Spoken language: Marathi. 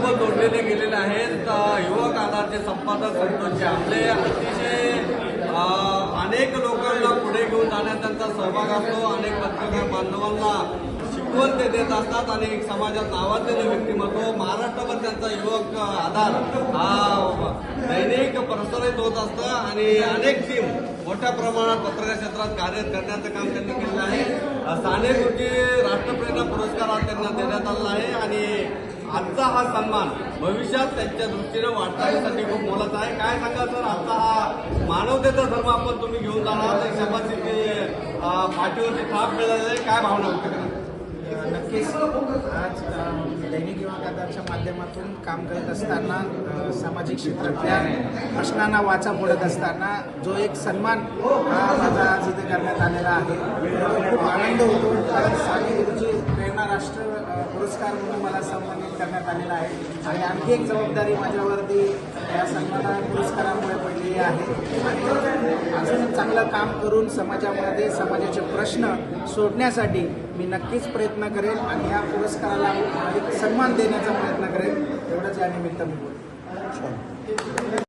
आपल्यासोबत जोडलेले गेलेले आहेत. युवक आधारचे संपादक संतोषजी आमले. अतिशय अनेक लोकांना पुढे घेऊन जाण्यात त्यांचा सहभाग असतो. अनेक पत्रकार बांधवांना शिकवण ते देत असतात आणि एक समाजात नावाजलेलं व्यक्तिमत्व महाराष्ट्रभर त्यांचा युवक आधार हा दैनिक प्रसारित होत असतं. आणि अनेक टीम मोठ्या प्रमाणात पत्रकार क्षेत्रात कार्य करण्याचं काम त्यांनी केलेलं आहे. साने गुरुजी राष्ट्रप्रेरणा पुरस्कार त्यांना देण्यात आलेला आहे. आणि आजचा हा सन्मान भविष्यात त्यांच्या दृष्टीनं वाटचालीसाठी खूप मोलाचा आहे. काय सांगा सर? आजचा हा मानवतेचा धर्म आपण तुम्ही घेऊन जाणार तर शपथची पाठीवरती पाठीवरची थाप आहे. काय भावना होती नक्कीच. आज दैनिक किंवा आधारच्या माध्यमातून काम करत असताना सामाजिक क्षेत्रातल्या प्रश्नांना वाचा फोडत असताना जो एक सन्मान हा माझा आज इथे करण्यात आलेला आहे. खूप आनंद होतो. कारण साने गुरुजी महाराष्ट्र पुरस्कार म्हणून मला सन्मानित करण्यात आलेला आहे. आणि आणखी एक जबाबदारी माझ्यावरती या सन्माना पुरस्कारामुळे पडलेली आहे. आणि अजून चांगलं काम करून समाजामध्ये समाजाचे प्रश्न सोडण्यासाठी मी नक्कीच प्रयत्न करेन आणि या पुरस्काराला एक सन्मान देण्याचा प्रयत्न करेन एवढंच या निमित्त मी बोलतो.